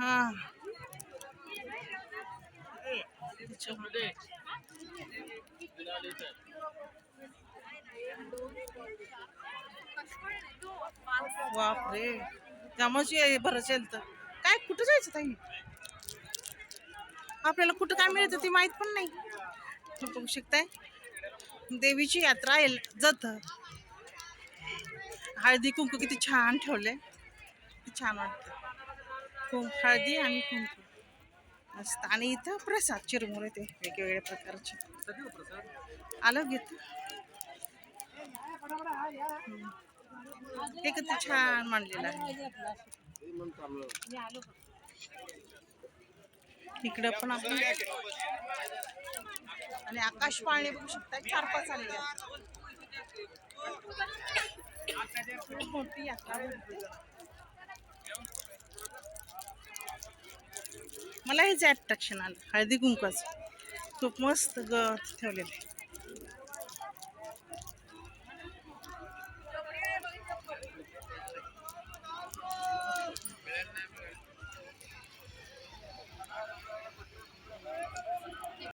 हा. बापरे. त्यामुळे बरं तर. काय कुठं जायचं ताई? आपल्याला कुठं काय मिळतं ते माहीत पण नाही. बघू शकताय? देवीची यात्रा आहे जात. हळदी कुंकू किती छान ठेवले छान वाटतं. कुंक हळदी आणि कुंकू. मस्त. आणि इथं प्रसाद चिरमुर येते. वेगवेगळ्या प्रकारचे. आलं घेत हे किती छान मांडलेलं आहे. इकडं पण आपण आणि आकाश पाळणे बघू शकता चार पाच आलेले खूप मोठी यात्रा मला हेच अट्रॅक्शन आलं हळदी कुंकाचं खूप मस्त ग ठेवलेलं आहे.